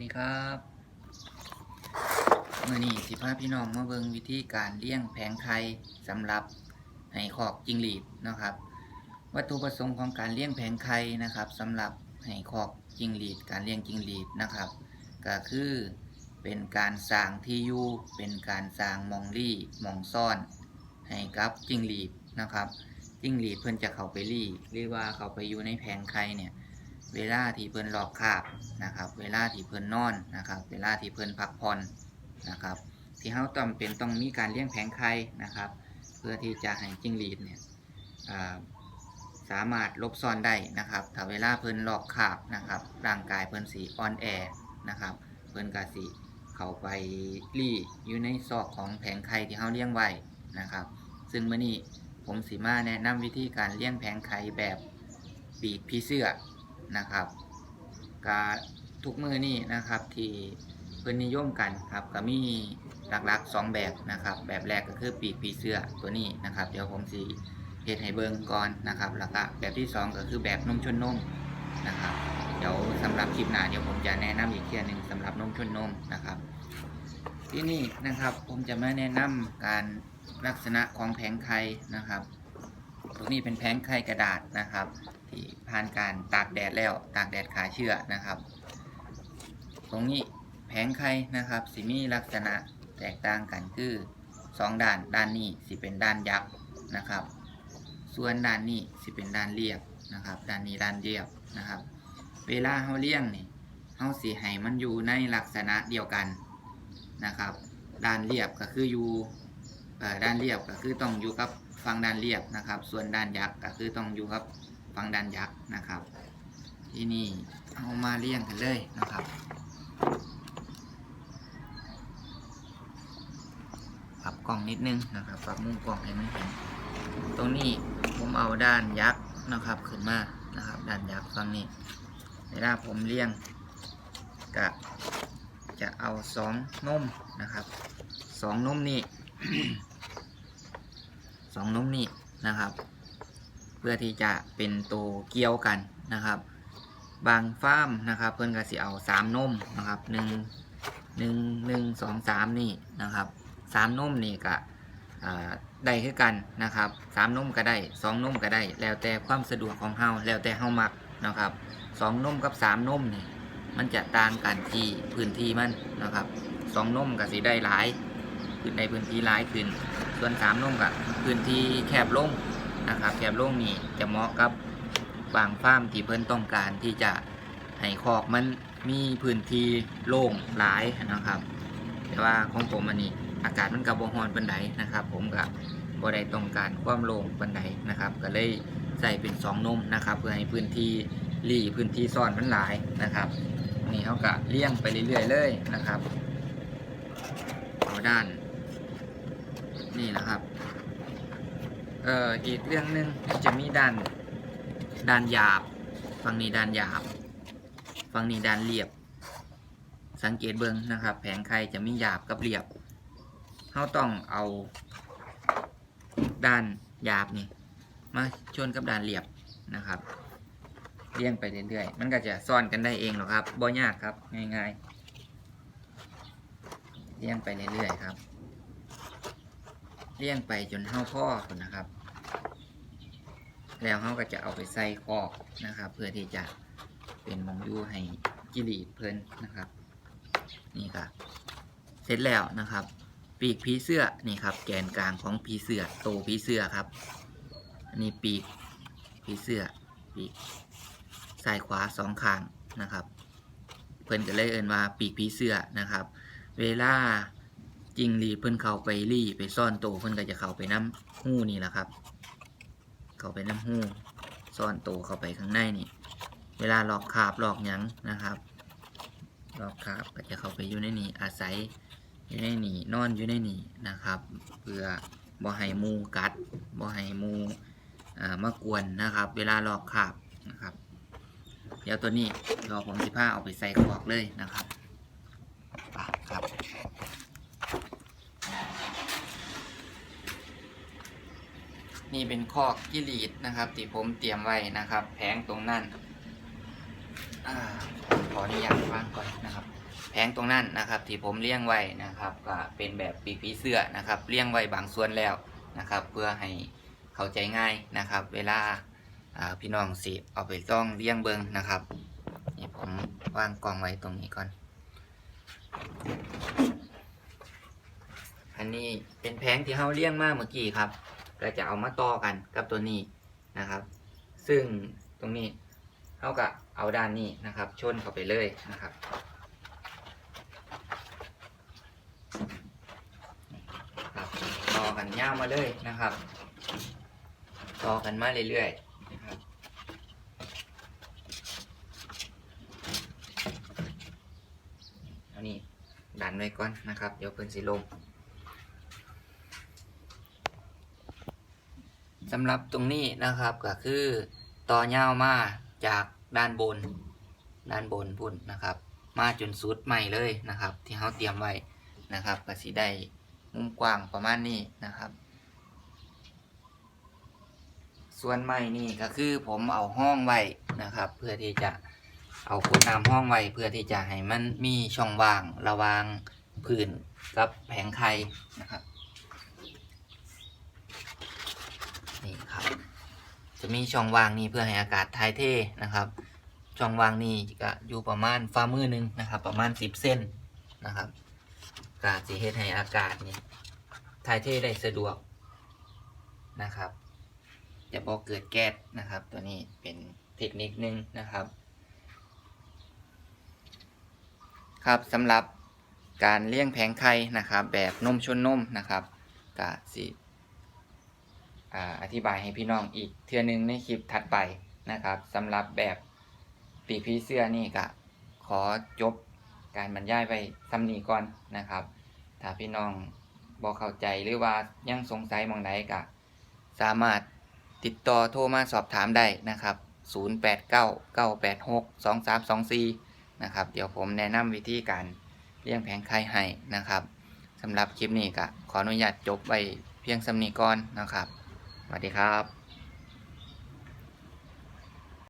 ดีครับเมื่อนี้สิพาพี่น้องมาเบิงวิธีการเลี้ยงแผงไข่สำหรับให้ขอกจิงหรีดนะครับ วัตถุประสงค์ของการเลี้ยงแผงไข่นะครับสำหรับให้ขอกจิงหรีด การเลี้ยงจิงหรีดนะครับ ก็คือเป็นการสร้างที่อยู่เป็นการสร้างมองรี่มองซ่อนให้กับจิงหรีดนะครับจิงหรีดเพิ่อนจะเข้าไปรี่หรือว่าเข้าไปอยู่ในแผงไข่เนี่ย เวลาที่เพิ่นหลอกคาบนะครับ เวลาที่เพิ่นนอนนะครับ เวลาที่เพิ่นพักผ่อนนะครับ ที่เขาต้องเป็นต้องมีการเลี้ยงแผงไข่นะครับ เพื่อที่จะให้จิ้งหรีดเนี่ยสามารถลบซ่อนได้นะครับ ถ้าเวลาเพิ่นหลอกคาบนะครับร่างกายเพิ่นสีอ่อนแอนะครับ เพิ่นกะสีเข้าไปรีอยู่ในซอกของแผงไข่ที่เขาเลี้ยงไว้นะครับ ซึ่งมื้อนี้ผมสิมาแนะนำวิธีการเลี้ยงแผงไข่แบบปีกผีเสื้อ นะครับกาทุกมือนี่นะครับที่เพิ่นนิยมกันครับก็มีหลักๆ 2 แบบนะครับ แบบแรกก็คือปีกผีเสื้อตัวนี้นะครับ เดี๋ยวผมสีเฮ็ดให้เบิ่งก่อนนะครับแล้วก็แบบที่ 2 ก็คือแบบนมชนนมนะครับ เดี๋ยวสำหรับคลิปหน้าเดี๋ยวผมจะแนะนำอีกเทียหนึ่งสำหรับนมชนนมนะครับ ที่นี่นะครับผมจะมาแนะนำการลักษณะของแผงไข่นะครับ ตรงนี้เป็นแผงไข่กระดาษนะครับ ที่ผ่านการตากแดดแล้วตากแดดขาเชื้อนะครับ ตรงนี้แผงไข่นะครับสิมีลักษณะแตกต่างกันคือสองด้านด้านนี้สิเป็นด้านยักษ์นะครับ ส่วนด้านนี้สิเป็นด้านเรียบนะครับ ด้านนี้ด้านเรียบนะครับ เวลาเฮาเลี้ยงนี่เฮาสิให้มันอยู่ในลักษณะเดียวกันนะครับ ด้านเรียบก็คืออยู่ด้านเรียบก็คือต้องอยู่กับ ฝั่งด้านเรียบนะครับ ส่วนด้านยักษ์ก็คือต้องอยู่กับฟังดันยักษ์นะครับ ที่นี่เอามาเลี้ยงกันเลยนะครับปรับกล่องนิดนึงนะครับปรับมุมกล่องให้มันเห็นตรงนี้ผมเอาด้านยักษ์นะครับขึ้นมานะครับ ด้านยักษ์ฝั่งนี้เวลาผมเลี้ยงก็จะเอาสองนมนะครับสองนมนี่ สองนมนี่นะครับ เพื่อที่จะเป็นตัวเกี่ยวกันนะครับ บางฟาร์มนะครับเพื่อนก็สิเอาสามนมนะครับหนึ่งหนึ่งหนึ่งสองสามนี่นะครับสามนมนี่ก็ได้คือกันนะครับสามนมก็ได้สองนมก็ได้ แล้วแต่ความสะดวกของเฮาแล้วแต่เฮามักนะครับสองนมกับสามนมนี่มันจะต่างกันที่พื้นที่มันนะครับสองนมก็สิได้หลายพื้นในพื้นที่หลายขึ้น ส่วนสามนมกับพื้นที่แคบลงนะครับแคบลงนี่จะเหมาะกับบางฟาร์มที่เพิ่นต้องการที่จะให้คอกมันมีพื้นที่โล่งหลายนะครับ แต่ว่าของผมอันนี้อากาศมันกับบ่ฮอนปานใดนะครับ ผมกับบ่ได้ต้องการความโล่งปานใดนะครับ ก็เลยใส่เป็นสองนมนะครับ เพื่อให้พื้นที่รีพื้นที่ซ่อนมันหลายนะครับนี่เขาก็เลี้ยงไปเรื่อยๆเลยนะครับเอาด้าน นี่นะครับเอ่ออีกเรื่องหนึ่งจะมีด้านด้านหยาบ ฝั่งนี้ด้านหยาบ ฝั่งนี้ด้านเรียบ สังเกตเบิ้งนะครับ แผงไข่จะมีหยาบกับเรียบเราต้องเอาด้านหยาบนี่มาชนกับด้านเรียบนะครับเลี้ยงไปเรื่อยๆ มันก็จะซ่อนกันได้เองหรอกครับบ่ยากครับง่ายๆเลี้ยงไปเรื่อยๆครับ เลี้ยงไปจนเท่าพ่อคนนะครับ แล้วเขาก็จะเอาไปใส่คอกนะครับ เพื่อที่จะเป็นมองยูให้กิริเพลินนะครับ นี่ครับเสร็จแล้วนะครับ ปีกผีเสื้อนี่ครับ แกนกลางของผีเสื้อโตผีเสื้อครับอันนี้ปีกผีเสื้อปีกซ้ายขวาสองข้างนะครับ เพิ่นก็เลยเอินว่าปีกผีเสื้อนะครับ เวลา จิงรีเพิ่นเข้าไปรีไปซ่อนโตเพิ่นก็จะเข้าไปน้ำหู้นี่แหละครับ เข้าไปน้ำหู้ซ่อนโตเข้าไปข้างในนี่ เวลาหลอกคาบหลอกหยังนะครับหลอกคาบก็จะเข้าไปอยู่ในนี่อาศัยอยู่ในนี่นอนอยู่ในนี่นะครับ เพื่อบ่ให้มูกัดบ่ให้มูมากวนนะครับ เวลาหลอกคาบนะครับ เดี๋ยวตัวนี้รอผมสิผ้าเอาไปใส่ขวกเลยนะครับไปครับ นี่เป็นคอกกิรีดนะครับที่ผมเตรียมไว้นะครับ แผงตรงนั้นอขออนุญาตวางก่อนนะครับ แผงตรงนั้นนะครับที่ผมเลี้ยงไว้นะครับก็เป็นแบบปีกผีเสื้อนะครับเลี้ยงไว้บางส่วนแล้วนะครับ เพื่อให้เข้าใจง่ายนะครับ เวลาพี่น้องสิเอาไปต้องเลี้ยงเบิงนะครับนี่ผมวางกล่องไว้ตรงนี้ก่อน อันนี้เป็นแผงที่เขาเลี้ยงมากเมื่อกี้ครับ ก็จะเอามาต่อกันกับตัวนี้นะครับ ซึ่งตรงนี้เขาก็เอาด้านนี้นะครับ ชนเข้าไปเลยนะครับครับต่อกันย่าวมาเลยนะครับ ต่อกันมาเรื่อยๆนะครับเอานี่ดันไว้ก่อนนะครับ เดี๋ยวเพิ่นสิลง สำหรับตรงนี้นะครับก็คือต่อยาวมาจากด้านบน ด้านบนพุ่นนะครับ มาจนสุดใหม่เลยนะครับ ที่เขาเตรียมไว้นะครับก็สิได้มุมกว้างประมาณนี้นะครับ ส่วนใหม่นี่ก็คือผมเอาห้องไว้นะครับ เพื่อที่จะเอาขวดน้ำห้องไว้เพื่อที่จะให้มันมีช่องว่างระวางพื้นกับแผงไข่นะครับ นี่ครับ จะมีช่องว่างนี่เพื่อให้อากาศถ่ายเทนะครับ ช่องว่างนี่ก็อยู่ประมาณฝ่ามือหนึงนะครับ ประมาณสิบเส้นนะครับกาสิเฮ็ดให้อากาศนี่ถ่ายเทได้สะดวกนะครับจะบอกเกิดแก๊สนะครับ ตัวนี้เป็นเทคนิคนึงนะครับ ครับสำหรับการเลี้ยงแผงไข่นะครับ แบบนมชนนมนะครับกะสิ อธิบายให้พี่น้องอีกเทือหนึงในคลิปถัดไปนะครับสำหรับแบบปีกผีเสื้อนี่ก็ขอจบการบรรยายไปซ้ำนีก่อนนะครับ ถ้าพี่น้องบอกเข้าใจหรือว่ายังสงสัยมองใดก็สามารถติดต่อโทรมาสอบถามได้นะครับ 0899862324 นะครับ เดี๋ยวผมแนะนำวิธีการเลี้ยงแผงไข่ให้นะครับสำหรับคลิปนี้ก็ขออนุญาตจบไปเพียงสำนีก่อนนะครับ สวัสดีครับ